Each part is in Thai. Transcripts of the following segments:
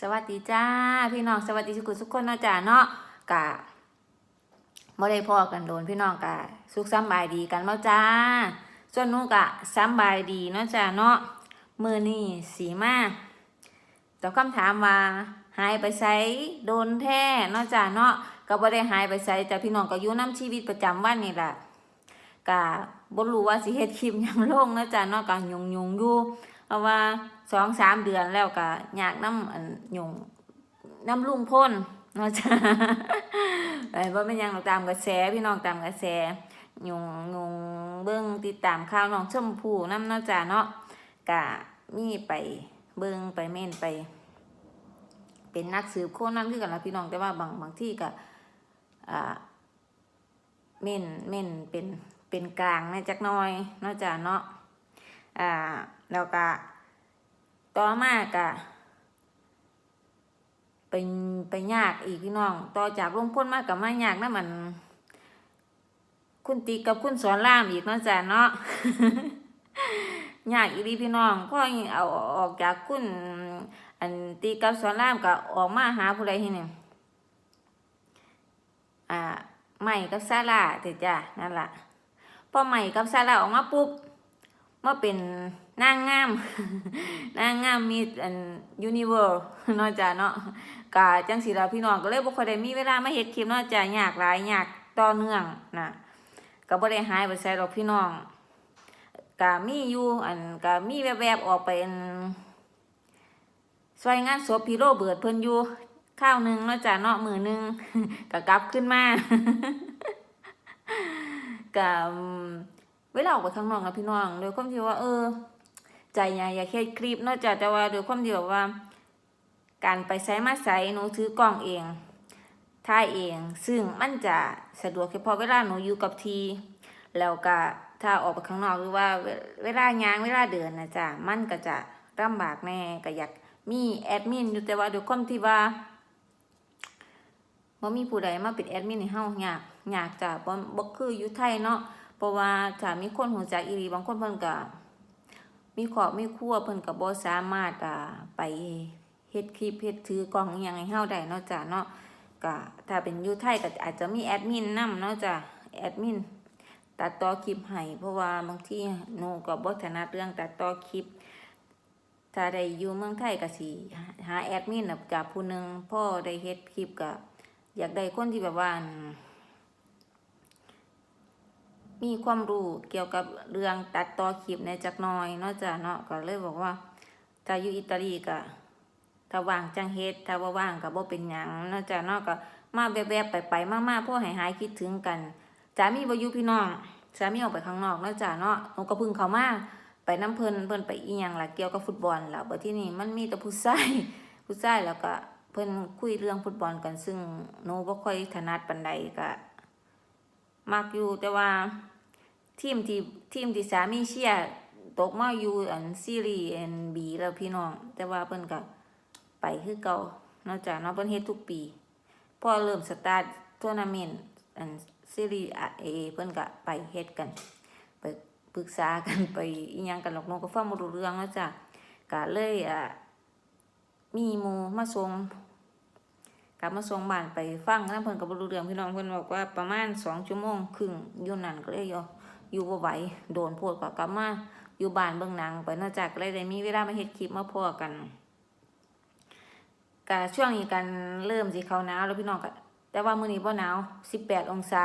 สวัสดีจ้า พี่น้องสวัสดีทุกคนทุกคนนาะจ้าเนาะกะบ่ได้พ่อกันโดนพี่น้องกะสุขสำบายดีกันเนาะจ้า ส่วนนูกะสำบายดีเนาะจ้าเนาะมือนี่สีมาตอบคำถามว่าหายไปไสโดนแท้เนาะจ้าเนาะก็บ่ได้หายไปไสแต่พี่น้องก็อยู่นํชีวิตประจำวันนี่แหละกะบ่รู้ว่าสิเฮ็ดคลิปยังลงเนาะจ้าเนาะก็ยุ่งอยู่ เพราะว่าสองสามเดือนแล้วก็อยากน้ำอันยงน้ำลุงพ่นเนาะจ้ะไอ้บ่เป็นยังเราตามกระแสพี่น้องตามกระแสยงยงเบิ่งติดตามข่าวน้องชมพู่น้ำเนาะจ้ะเนาะกะมีไปเบิ่งไปเม่นไป เป็นนักสืบโคนนั่นคือกันละพี่น้องแต่ว่าบางบางที่ก็อ่าเม่นเม่นเป็นเป็นกลางในจักน้อยเนาะจ้ะเนาะอ่า แล้วก็ต่อมากะเป็นไปยากอีกพี่น้อง ต่อจากลงพ้นมากกับมายากนะมัน คุณตีกับคุณสอนรามอีกเนาะจ้ะเนาะยากอีดีพี่น้องพ่อเอาออกจากคุณอันตีกับสอนรามก็ออกมาหาผู้ใดที่นี่อ่าใหม่กับซาลาเถอะจ้ะนั่นแหละพอใหม่กับซาลาออกมาปุ๊บ มาเป็นนางงาม นางงามมีอันยูนิเวอร์นาะจ้ะเนาะกะจังสีเราพี่น้องก็เลยบ่ค่อยได้มีเวลามาเฮ็ดคลิปนาะจ้ะยากหลายยากต่อเนื่องนะก็บ่ได้หายไปไสหรอกพี่น้องก็มีอยู่อันก็มีแวบๆออกไปอันซอยงานศพพี่โรเบิร์ตเพิ่นอยู่ข้าวหนึงนาะจ้ะเนาะมือหนึงก็กลับขึ้นมาก็อืม เวลาออกไปข้างนอกนะพี่น้องโดยความที่ว่า เออ ใจใหญ่อย่าแค่คลิปนอกจากแต่ว่าโดยความที่แบบว่า การไปใช้มาใช้หนูถือกล้องเองถ่ายเอง ซึ่งมันจะสะดวกเฉพาะเวลาหนูอยู่กับที แล้วก็ถ้าออกไปข้างนอกหรือว่าเวลายางเวลาเดินนะจ๊ะมันก็จะลำบากแน่ก็อยากมีแอดมินอยู่แต่ว่าโดยความที่ว่าบ่มีผู้ใดมาเป็นแอดมินให้เฮายากยากจ้ะบ่บ่คืออยู่ไทยเนาะ เพราะว่าถ้ามีคนหูจักอีหลีบางคนเพิ่นก็มีขอบมีครัวเพิ่นก็บ่สามารถอ่าไปเฮ็ดคลิปเฮ็ดถือกล้องอยังให้เฮาได้เนาะจ้ะเนาะก็ถ้าเป็นอยู่ไทยก็อาจจะมีแอดมินนำเนาะจ้ะแอดมินตัดต่อคลิปให้เพราะว่าบางทีหนูก็บ่ถนัดเรื่องตัดต่อคลิปถ้าได้อยู่เมืองไทยก็สิหาแอดมินน่ะจากผู้หนึงพ่อได้เฮ็ดคลิปก็อยากได้คนที่แบบว่า มีความรู้เกี่ยวกับเรื่องตัดต่อคลิปในจักน้อยนาะจ้ะเนาะก็เลยบอกว่าถ้าอยู่อิตาลีก็ถ้าว่างจังเฮ็ดถ้าบ่าว่างก็บ่เป็นหยังนาะจ้ะเนาะก็มาแวบๆไปๆมาๆพวกหายๆคิดถึงกันสามีบ่อยู่พี่น้องสามีออกไปข้างนอกนาะจ้ะเนาะหนูก็พึ่งเขามาไปน้ำเพลินเพลินไปอีหยังล่ะเกี่ยวกับฟุตบอลแล้วบัดที่นี่มันมีแต่ผู้ชายผู้ชายแล้วก็เพิ่นคุยเรื่องฟุตบอลกันซึ่งหนูบ่ค่อยถนัดปานใดก็ มักอยู่แต่ว่าทีมที่ทีมที่สามีเชียร์ตกมาอยู่อันซีรีส์อันบีแล้วพี่น้อง แต่ว่าเพิ่นก็ไปคือเก่านอกจากเนาะเพิ่นเฮ็ดทุกปีพอเริ่มสตาร์ททัวร์นาเมนต์อันซีรีส์เอเพิ่นก็ไปเฮ็ดกัน ไปปรึกษากันไปอีหยังกันหรอกน้องก็ฟังบ่รู้เรื่องนาะจ้ะก็เลยอะมีหมู่มาส่ง ลับมาส่งบ้านไปฟังนำเพิ่นก็บ่รู้เรื่องพี่น้องเพิ่นบอกว่าประมาณ2ชั่วโมงครึ่งอยู่นั่นก็เลยยออยู่บ่ไหวโดนโพดก็กลับมาอยู่บ้านเบิ่งหนังไปนอกจากก็เลยได้มีเวลามาเฮ็ดคลิปมาพอกันกะช่วงนี้กันเริ่มสิเขาหนาวแล้วพี่น้องก็แต่ว่ามื้อนี้บ่หนาว18องศา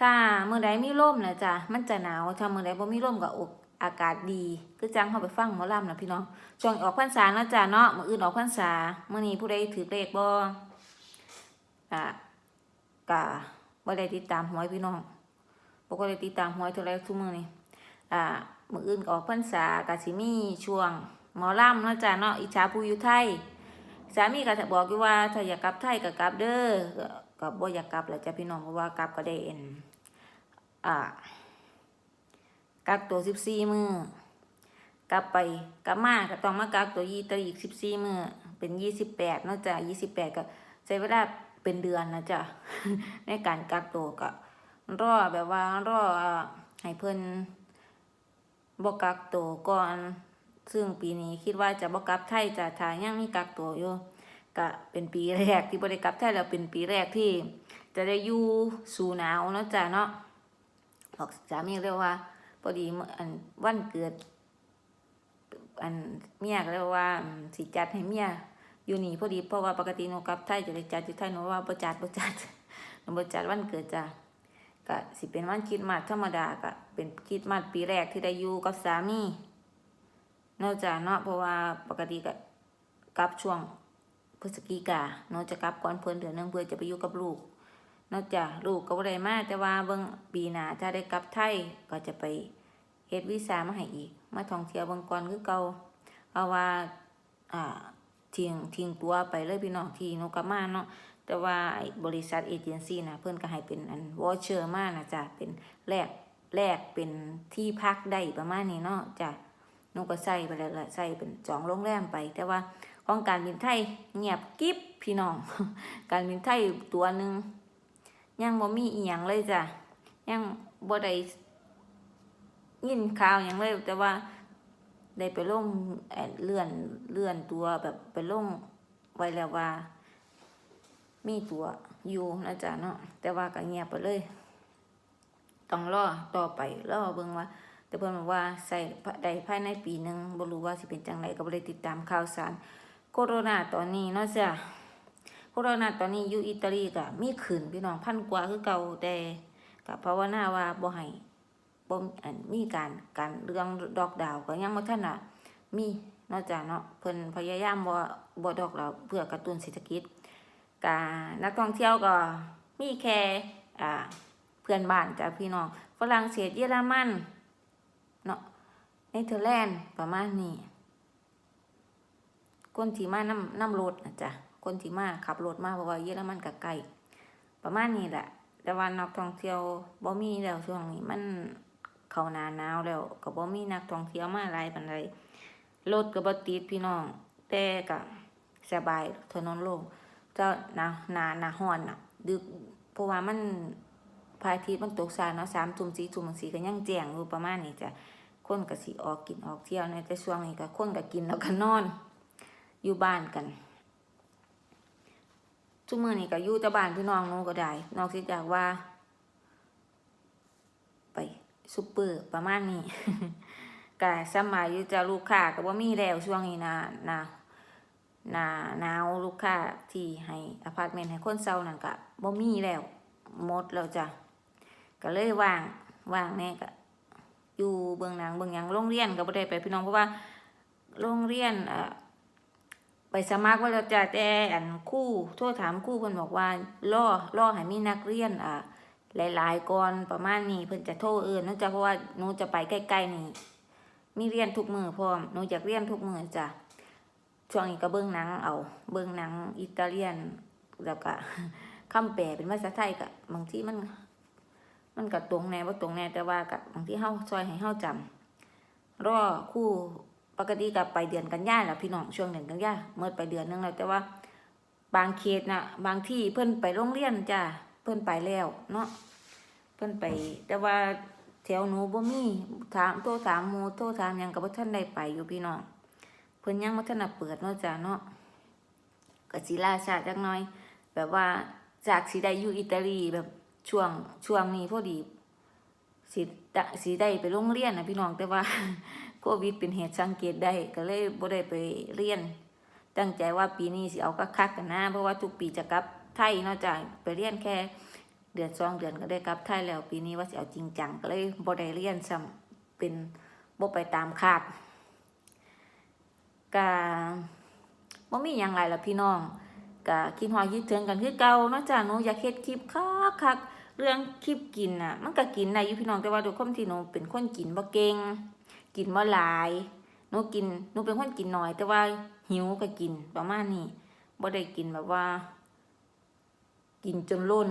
ถ้ามื้อใดมีลมนะจ้ะมันจะหนาวถ้ามื้อใดบ่มีลมก็อกอากาศดีคือจังเฮาไปฟังหมอลำนะพี่น้องช่วงออกพรรษาเนาะจ้ะเนาะมื้ออื่นออกพรรษามื้อนี้ผู้ใดถือเลขบ่ อะกะบ่ได้ติดตามหวยพี่น้องปกติติดตามหวยเท่าไรทุกมือนี่อ่ามืออื่นก็ออกพรรษากาสิมีช่วงหมอลำเนาะจ้ะเนาะอิจฉาผู้อยู่ไทย สามีก็จะบอกอยู่ว่าถ้าอยากกลับไทยก็กลับเด้อก็บ่อยากกลับแล้วจ้ะพี่น้องเพราะว่ากลับก็ได้เอ็นอ่ากักตัวสิบสี่มือกลับไปกลับมาก็ต้องมากักตัวยี่ตัวอีกสิบสี่มือเป็นยี่สิบแปดนาะจ้ะยี่สิบแปดก็ใช้เวลา เป็นเดือนนะจ้ะในการกักตัวก็รอแบบว่ารอให้เพิ่นบกักตัวก่อน ซึ่งปีนี้คิดว่าจะบ่กลับไทยจะทางยังมีกักตัวอยู่ก็เป็นปีแรกที่บ่ได้กลับไทยแล้วเป็นปีแรกที่จะได้อยู่สู่หนาวเนาะจ้ะเนาะบอกสามีเรียกว่าพอดีอันวันเกิด อันเมียก็เรียกว่าสิจัดให้เมีย อยู่นี่พอดีเพราะว่าปกติหนูกลับไทยจะได้จัดอยู่ไทยหนูว่าบ่จัดบ่จัดหนูบ่จัดวันเกิดจ้ะก็สิเป็นวันคิดมาธรรมดาก็เป็นคิดมาปีแรกที่ได้อยู่กับสามีนาะจ้ะเนาะเพราะว่าปกติก็กลับช่วงพฤศจิกาเนาะจะกลับก่อนเพิ่นเดือนนึงเพื่อจะไปอยู่กับลูกนอกจากลูกก็บ่ได้มาแต่ว่าเบิ่งปีหน้าถ้าได้กลับไทยก็จะไปเฮ็ดวีซ่ามาให้อีก มาท่องเที่ยวเบิ่งก่อนคือเก่าเอาว่าอ่า ทิ้งทิ้งตัวไปเลยพี่น้องที่นูกลับมาเนาะแต่ว่าบริษัทเอเจนซี่นะเพิ่อนก็ให้เป็นอันวอเชอร์มากนะจ้ะเป็นแลกแลกเป็นที่พักได้ประมาณนี้เนาะจ้ะนูก็ใส่ไปแล้วละใส่เป็นจองโรงแรมไป แต่ว่าของการบินไทยเงียบกิ๊บพี่น้อง การบินไทยตัวหนึ่งยังบ่มีอีหยังเลยจ้ะยังบ่ได้ยินข่าวหยังเลยแต่ว่า ได้ไปลงเอ่อเลื่อนเลื่อนตัวแบบไปลงไวแล้วว่า มีตัวอยู่นะจ๊ะเนาะแต่ว่าก็เงียบไปเลยต้องรอต่อไปรอเบิ่งว่า แต่เพิ่นบอกว่าใส่ได้ภายในปีหนึ่งบ่รู้ว่าสิเป็นจังไดก็บ่ได้ติดตามข่าวสารโคโรนาตอนนี้เนาะจ้ะโคโรนาตอนนี้อยู่อิตาลีก็มีขึ้นพี่น้องพันกว่าคือเก่าแต่ก็ภาวนาว่าบ่ให้ บ่อันมีการการเรื่องดอกดาวก็ยังบ่ทันน่ะมีนอกจากเนาะเพิ่นพยายามบ่บ่ดอกดาวเพื่อกระตุ้นเศรษฐกิจกานักท่องเที่ยวก็มีแค่อ่าเพื่อนบ้านจ้ะพี่น้องฝรั่งเศสเยอรมันเนาะเนเธอร์แลนด์ประมาณนี้คนที่มานํนํรถนะจ๊ะคนที่มาขับรถมาเพราะว่าเยอรมันก็ใกล้ประมาณนี้แหละแต่ว่านักท่องเที่ยวบ่มีแล้วช่วงนี้มัน เขาหนาหนาวแล้วก็บ่มีนักท่องเที่ยวมาหลายปานใดรถก็บ่ติดพี่น้อง แต่ก็สบายถนนโล่งเจ้าหนาหนาหนาร้อนน่ะ ดึกเพราะว่ามันพระอาทิตย์มันตกสายเนาะ3ทุ่ม4ทุ่มจังซี่ก็ยังแจ้งอยู่ประมาณนี้จ้ะคนก็สิออกกินออกเที่ยวในแต่ช่วงนี้ก็คนก็กินแล้วก็นอน อยู่บ้านกันทุกมื้อนี้ก็อยู่แต่บ้านพี่น้องนูก็ได้ นอกจากว่า ซุปเปอร์ประมาณนี้ก็สมัยยูจะลูกค้าก็บ่มีแล้วช่วงนี้นะนะนะหนาวลูกค้าที่ให้อพาร์ตเมนต์ให้คนเซานั่นก็บ่มีแล้วหมดแล้วจ้ะก็เลยว่างว่างแน่ก็อยู่เบื้องหนังเบื้องหยังโรงเรียนก็บ่ได้ไปพี่น้องเพราะว่าโรงเรียนอ่าไปสมัครไว่าแล้วจ้ะแต่อันคู่โทรถามคู่เพิ่นบอกว่ารอรอให้มีนักเรียนอ่า หลายๆก่อนประมาณนี้เพิ่นจะโทรเอิ้นเนจะเพราะว่าหนูจะไปใกล้ๆนี่มีเรียนทุกมือพร้อมหนูอยากเรียนทุกมือจ้ะช่วงนี้ก็เบิ่งหนังเอา เบิ่งหนังอิตาเลียนแล้วก็คำแปลเป็นภาษาไทยก็บางที่มัน มันก็ตรงแน่บ่าตรงแน่แต่ว่าก็บางที่เฮาซอยให้เฮาจำรอคู่ปกติกับไปเดือนกันยาแหละพี่น้องช่วงเดือนกันยาเมื่อไปเดือนหนึงแล้วแต่ว่า บางเขตนะบางที่เพิ่นไปโรงเรียนจ้า พิ่นไปแล้วเนาะเพิ่นไป แต่ว่าแถวหนูบ่มีถามโทรถามหมู่โทรถามหยังก็บ่ทันได้ไปอยู่พี่น้องเพิ่นยังบ่ทันได้เปิดเนาะจ้าเนาะก็สิล่าช้าจักหน่อย แบบว่าจากสิได้อยู่อิตาลีแบบช่วงช่วงนี้พอดีสิสิได้ไปโรงเรียนนะพี่น้องแต่ว่าโควิดเป็นเหตุสังเกตได้ก็เลยบ่ได้ไปเรียน ตั้งใจว่าปีนี้สิเอาคักกันนะเพราะว่าทุกปีจะกลับ ไทยเนอกจากไปเรียนแค่เดือนสองเดือนก็ได้กลับไทยแล้วปีนี้ว่าสิเอาจริงจังก็เลยบ่ได้เรียนซ้ำเป็นบ่ไปตามคาดก็บ่มีหยังไรล่ะพี่น้องก็คิดฮอดคิดถึงกันคือเก่าเนาะจ้ะหนูอยากเฮ็ดคลิปคักๆเรื่องคลิปกินน่ะ มันก็กินได้อยู่พี่น้องแต่ว่าด้วยความที่หนูเป็นคนกินบ่เก่งกินบ่หลายหนูกินหนูเป็นคนกินน้อย แต่ว่าหิวก็กินประมาณนี้บ่ได้กินแบบว่า กินจนล้น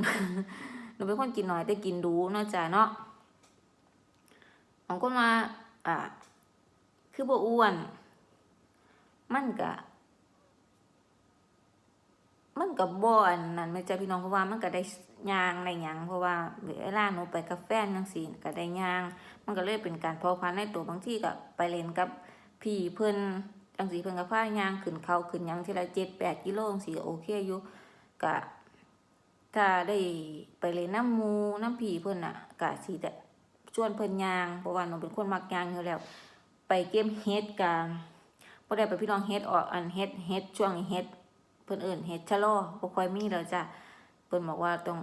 หนูเป็นคนกินน้อยแต่กินดูเนาะจ้ะเนาะบางคนมาอ่าคือบ่อ้วน มันก็มันก็บ่อนนั้นแม่จ้ะพี่น้องเพราะว่ามันก็ได้ยางได้ยังเพราะว่าเวลาหนูไปกับแฟนังซี่ก็ได้ยาง มันก็เลยเป็นการพาะพันในตัวบางที่ก็ไปเล่นกับพี่เพิ่นจังสีเพิ่นก็พายางขึ้นเขาขึ้นยังทีละ7-8กิโลจังซี่ก็โอเคอยู่ก็ ถ้าได้ไปเล่นน้ำมูน้ำพี่เพิ่นน่ะก็สิได้ชวนเพิ่นยางเพราะว่าหนูเป็นคนมักยางอยู่แล้ว ไปเก็บเฮ็ดก็บ่ได้ไปพี่น้องเฮ็ดออกอันเฮ็ดเฮ็ดช่วงเฮ็ดเพิ่อนเอิ้นเฮ็ดชะลอบ่ค่อยมีแล้วจ้ะเพิ่อนบอกว่าต้อง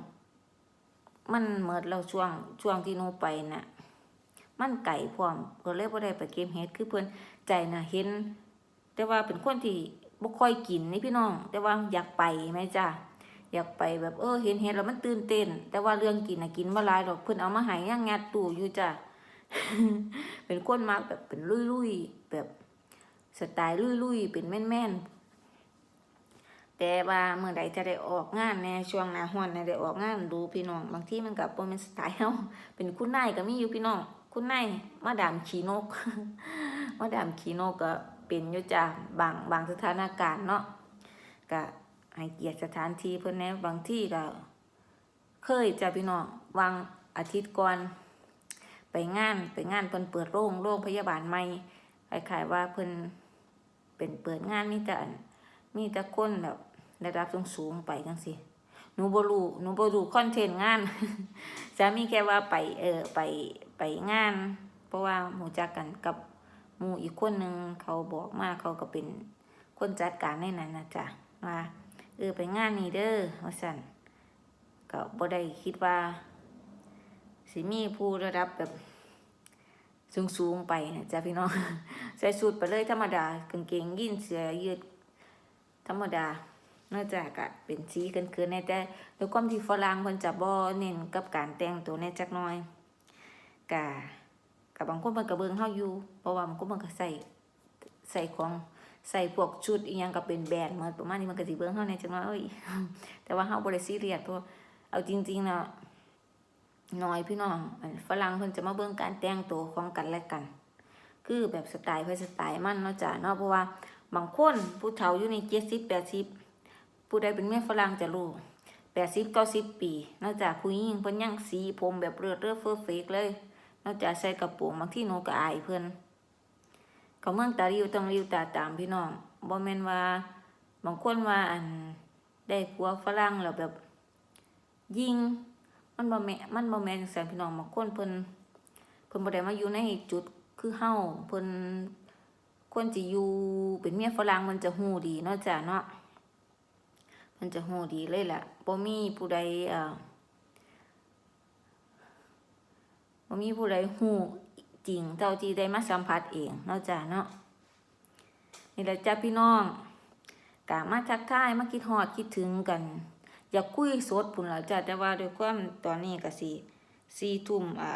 มันเมิดแล้วช่วงช่วงที่หนูไปน่ะมันไก่พร้อมก็เลยบ่ได้ไปเก็บเฮ็ดคือเพิ่อนใจน่ะเห็น แต่ว่าเป็นคนที่บ่ค่อยกินนี่พี่น้อง แต่ว่าอยากไปแม่จ้ะ อยากไปแบบเออเห็นเฮ็ดแล้วมันตื่นเต้น แต่ว่าเรื่องกินนะกินบ่หลายดอกเพิ่นเอามาห้ยังงัดตู้อยู่จ้ะเป็นคนมักแบบเป็นลุยๆแบบสไตล์ลุยๆเป็นแม่นๆแต่ว่าเมื่อใดจะได้ออกงานแน่ช่วงหน้าร้อนน่ะได้ออกงานดูพี่น้อง บางที่มันก็บ่แม่นสไตล์เฮาเป็นคุณนายก็มีอยู่พี่น้อง คุณนายมาดามขีนกมาดามขีนกก็เป็นอยู่จ้ะบางบางสถานการณ์เนาะก็ ให้เกียรติสถานที่เพิ่นแน่บางที่ก็เคยจะพี่น้องวางอาทิตย์ก่อน ไปงานไปงานเพิ่นเปิดโรงโรงพยาบาลใหม่คล้ายๆว่าเพิ่นเป็นเปิดงานมีแต่อันมีแต่คนแบบระดับสูงๆไปจังซี่หนูบ่รู้หนูบ่รู้คอนเทนต์งานสามีแค่ว่าไปเออไปไปงาน เพราะว่าหมู่จักกันกับหมู่อีกคนหนึ่งเขาบอกมาเขาก็เป็นคนจัดการในนั้นนะจ๊ะว่า เออไปงานนี้เด้อว่าซั่นก็บ่ได้คิดว่าสิมีผู้ระดับแบบสูงๆไปนะจ้ะพี่น้อง ใส่สูทไปเลยธรรมดากางเกงยีนเสื้อยืดธรรมดานอกจากก็เป็นสีกินๆในแต่ด้วยความที่ฝรั่งเพิ่นจะบ่เน้นกับการแต่งตัวในจักน่อยกะกับบางคนเพิ่นก็เบิ่งเฮาอยู่เพราะว่าบางคนเพิ่นก็ใส่ใส่ของ ใส่พวกชุดอีหยังก็เป็นแบรนด์หมดประมาณนี้มันก็สิเบิ่งเฮาในจักหน่อยเอ้ยแต่ว่าเฮาบ่ได้ซีเรียสเพราะเอาจริงๆนะน้อยพี่น้องฝรั่งเพิ่นจะมาเบิ่งการแต่งตัวของกันและกัน คือแบบสไตล์เพิ่นสไตล์มันเนาะจ้ะเนาะเพราะว่าบางคนผู้เฒ่าอยู่ใน70 80ผู้ใดเป็นแม่ฝรั่งจะรู้80 90 ปีเนาะจ้ะผู้หญิงเพิ่นยังสีผมแบบเลือดเลือเฟอร์เฟกเลยเนาะจ้ะใส่กระโปรงบางที่หนูก็อายเพิ่น เขาเมืองตาริวต้องริวตาตามพี่น้องบ่แม่นว่าบางคนว่าอันได้ผัวฝรั่งแล้วแบบยิงมันบ่แม่นมันบ่แมนจังซั่นพี่น้องบางคนเพิ่นเพิ่นบ่ได้มาอยู่ในจุดคือเฮาเพิ่นคนสิอยู่เป็นเมียฝรั่งมันจะฮู้ดีเนาะจ้ะเนาะมันจะฮู้ดีเลยแหละบ่มีผู้ใดเอ่อบ่มีผู้ใดฮู้ จริงเท่าที่ได้มาสัมผัสเองเนาะจ้ะเนาะนี่แหละจ้ะพี่น้องกะมาทักทายมาคิดฮอดคิดถึงกัน อยากคุยสดพุ่นล่ะจ้ะแต่ว่าด้วยความตอนนี้ก็สิสี่ทุ่มอ่า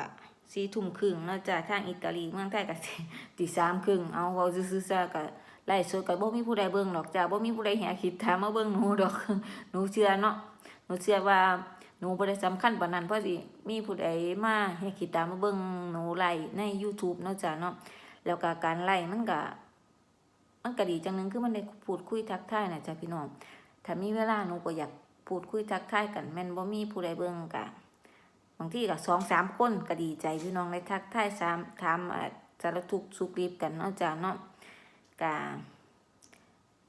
สี่ทุ่มครึ่งเนาะจ้ะทางอิตาลีเมืองไทยก็สิตีสามครึ่งเอาเว้าซื่อๆซะก็ไล่สดก็บ่มีผู้ใดเบิ่งดอกจ้ะบ่มีผู้ใดแหกคิดถามมาเบิ่งหนูดอกหนูเชื่อเนาะหนูเชื่อว่า หนูบ่ได้สำคัญปานนั้นเพราะสิมีผู้ใดมาแหกคิดตามมาเบิ่งหนูไล่ใน YouTube เนาะจ้ะเนาะแล้วก็การไล่มันก็มันก็ดีจังนึงคือมันได้พูดคุยทักทายน่ะจ้ะพี่น้องถ้ามีเวลาหนูก็อยากพูดคุยทักทายกันแม่นบ่มีผู้ใดเบิ่งกะบางทีก็สองสามคนก็ดีใจพี่น้องได้ทักทายสามถามอ่าสารทุกสุขดีบกันเนาะจ้ะเนาะกะ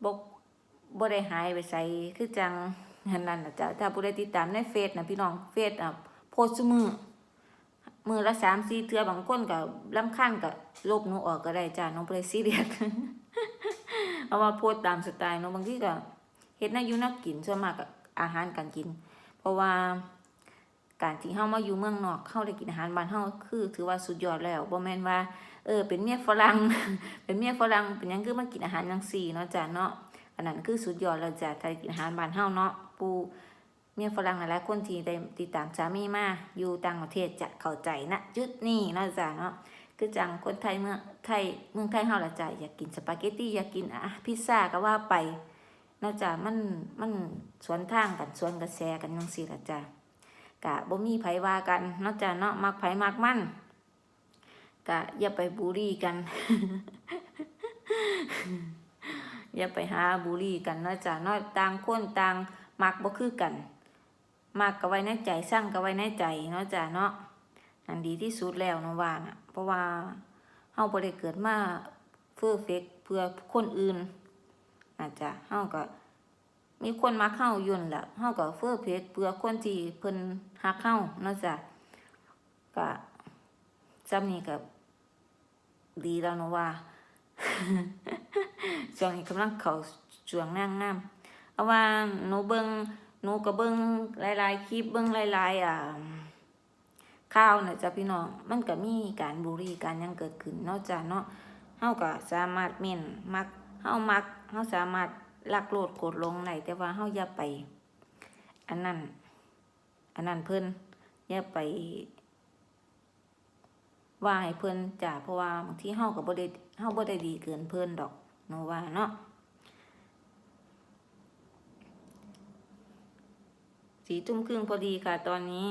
บ่บ่ได้หายไปไสคือจัง นั่นนั่ะจ้ะถ้าผู้ใดติดตามในเฟซนะพี่น้องเฟซอะโพสต์ซุมือมือละ3 4เทื่อบางคนก็รำคาญก็ลบหนูออกก็ได้จ้ะน้องบ่ได้ซีเรียสเพราะว่าโพสตามสไตล์เนาะบางทีก็เฮ็ดแนวอยู่นักกินส่วนมากก็อาหารการกิน เพราะว่าการที่เฮามาอยู่เมืองนอกเฮาได้กินอาหารบ้านเฮาคือ ถือว่าสุดยอดแล้วบ่แม่นว่า เออ เป็นเมียฝรั่งเป็นเมียฝรั่งเป็นยังคือมากินอาหารจังซี่เนาะจ้ะเนาะ อันนั้นคือสุดยอดแล้วจ้ะถ้าได้กินอาหารบ้านเฮาเนาะปูเมียฝรั่งหลายๆคนที่ได้ติดตามสามีมาอยู่ต่างประเทศจะเข้าใจณจุดนี้นะจ้ะเนาะคือจังคนไทยเมืองไทยเมืองไทยเฮาล่ะจ้ะอยากกินสปาเกตตี้อยากกินอะพิซซ่าก็ว่าไปนอกจากมันมันสวนทางกันสวนกระแสกันจังซี่ล่ะจ้ะกะบ่มีไผว่ากันนอกจากเนาะมักไผมักมันกะอย่าไปบูลลี่กัน อย่าไปหาบูลลี่กันเนาะจ้ะเนาะต่างคนต่างมักบ่คือกันมักก็ไว้ในใจสร้างก็ไว้ในใจเนาะจ้ะเนาะนั่นดีที่สุดแล้วเนาะว่าน่ะ เพราะว่าเฮาบ่ได้เกิดมาเพอร์เฟกเพื่อคนอื่นอาจจะเฮาก็มีคนมาเข้ายุ่นนละเฮาก็เฟอร์เฟกเพื่อคนที่เพิ่นฮักเฮาเนาะจ้ะก็จำนี้ก็ดีแล้วเนาะว่า ช่วงนี้กำลังเขาช่วงนางงามเอาว่าหนูเบิงหนูก็เบิงหลายๆคลิปเบิงหลายๆอ่าข่าวน่ะจ้ะพี่น้องมันก็มีการบูลลี่การยังเกิดขึ้นนาะจ้ะเนาะเฮาก็สามารถเม่นมักเฮามักเฮาสามารถลักโลดกดลงได้แต่ว่าเฮาอย่าไป อันนั้น อันนั้นเพิ่นอย่าไป ว่าให้เพิ่นจ้ะเพราะว่าบางทีเฮาก็บ่ได้ เฮาบ่ได้ดีเกินเพิ่นดอกเนาะว่าเนาะสีทุ่มครึ่งพอดีค่ะตอนนี้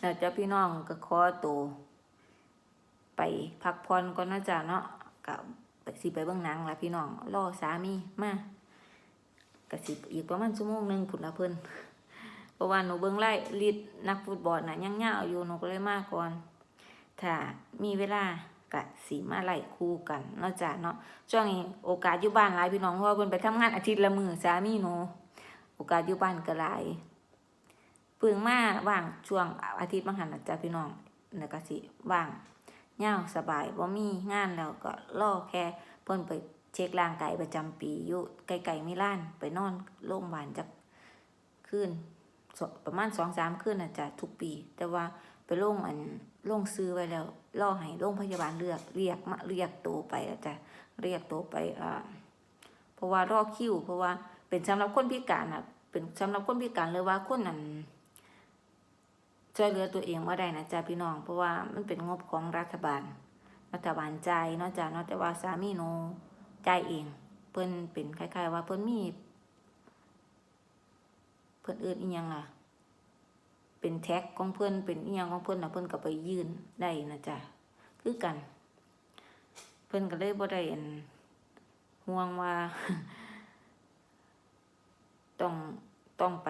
แล้วเจ้าพี่น้องก็ขอตัวไปพักผ่อนก่อนนาะจ้ะเนาะกับสิไปเบิ่งหนังละพี่น้องรอสามีมาก็สิอีกประมาณชั่วโมงหนึ่งพุ่นละเพิ่นเพราะว่าหนูเบิ่งไล่ลีดนักฟุตบอลน่ะยังยาอยู่หนูก็เลยมากก่อนถ้ามีเวลา ก็สิมาไหลคู่กันนาะจ้ะเนาะช่วงนี้โอกาสอยู่บ้านหลายพี่น้องเพราะว่าเพิ่นไปทำงานอาทิตย์ละมือสามีหนูโอกาสอยู่บ้านก็หลายเพิ่งมาว่างช่วงอาทิตย์บางหันน่ะจ้ะพี่น้องแล้วก็สิว่างยาวสบายบ่มีงานแล้วก็รอแค่เพิ่นไปเช็คร่างกายประจำปีอยู่ไกลๆมิลานไปนอนโรงพยาบาลจักคืนสประมาณ2-3คืนน่ะจ้ะทุกปี แต่ว่า ไปโรงอันโรงซื้อไว้แล้วรอให้โรงพยาบาลเลือกเรียกมาเรียกตัวไปแล้วจ้ะเรียกตัวไปอ่าเพราะว่ารอคิว เพราะว่าเป็นสำหรับคนพิการอะ เป็นสำหรับคนพิการเลยว่าคนนั้นช่วยเหลือตัวเองว่าได้นะจ๊ะพี่น้อง เพราะว่ามันเป็นงบของรัฐบาล รัฐบาลใจเนาะจ้ะเนาะแต่ว่าสามีหนูจ่ายเอง เพิ่นเป็นคล้าย ๆ ว่าเพิ่นมี เพิ่นเอื่นอีหยังล่ะ เป็นแท็กของเพิ่อนเป็นอีหยังของเพิ่อนนะเพิ่อนก็ไปยื่นได้นะจ๊ะคือกัน เพิ่อนก็เลยบ่ได้นห่วงว่า ต้องต้องไป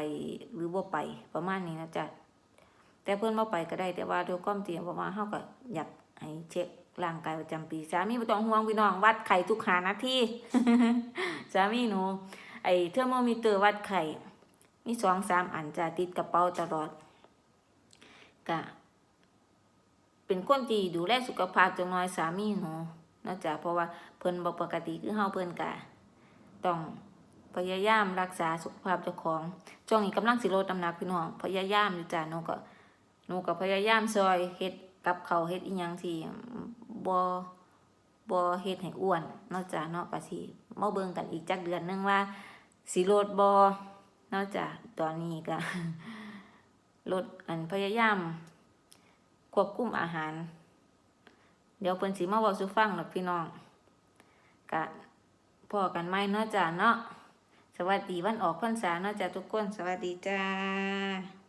หรือบ่ไปประมาณนี้นะจ๊ะแต่เพื่อนบ่ไปก็ได้แต่ว่าโดยความจริงเพราะว่าเฮาก็อยากให้เช็คร่างกายประจำปีสามีบ่ต้องห่วงพี่น้องวัดไข้ทุกหานาทีสามีหนูไอ้เทอร์โมมิเตอร์วัดไข้มีสองสามอันจะติดกระเป๋าตลอด ก็เป็นคนที่ดูแลสุขภาพจังน้อยสามีหนูนาะจ๊ะเพราะว่าเพิ่นบ่ปกติคือเฮาเพิ่นก็ต้องพยายามรักษาสุขภาพเจ้าของช่วงนี้กำลังสิลดน้ำหนักพี่น้องพยายามอยู่จ้ะหนูก็หนูก็พยายามซอยเฮ็ดกับเขาเฮ็ดอีหยังที่บ่บ่เฮ็ดให้อ้วนนาะจ้ะเนาะก็สิมาเบิ่งกันอีกจักเดือนนึงว่าสิลดบ่นาะจ้ะตอนนี้ก็ ลดอันพยายามควบคุมอาหาร เดี๋ยวเพิ่นสิมาบอกสุฟังหรอกพี่น้องกะพอกันไหมเนาะจ้าเนาะสวัสดีวันออกพรรษาเนาะจ้าทุกคน สวัสดีจ้า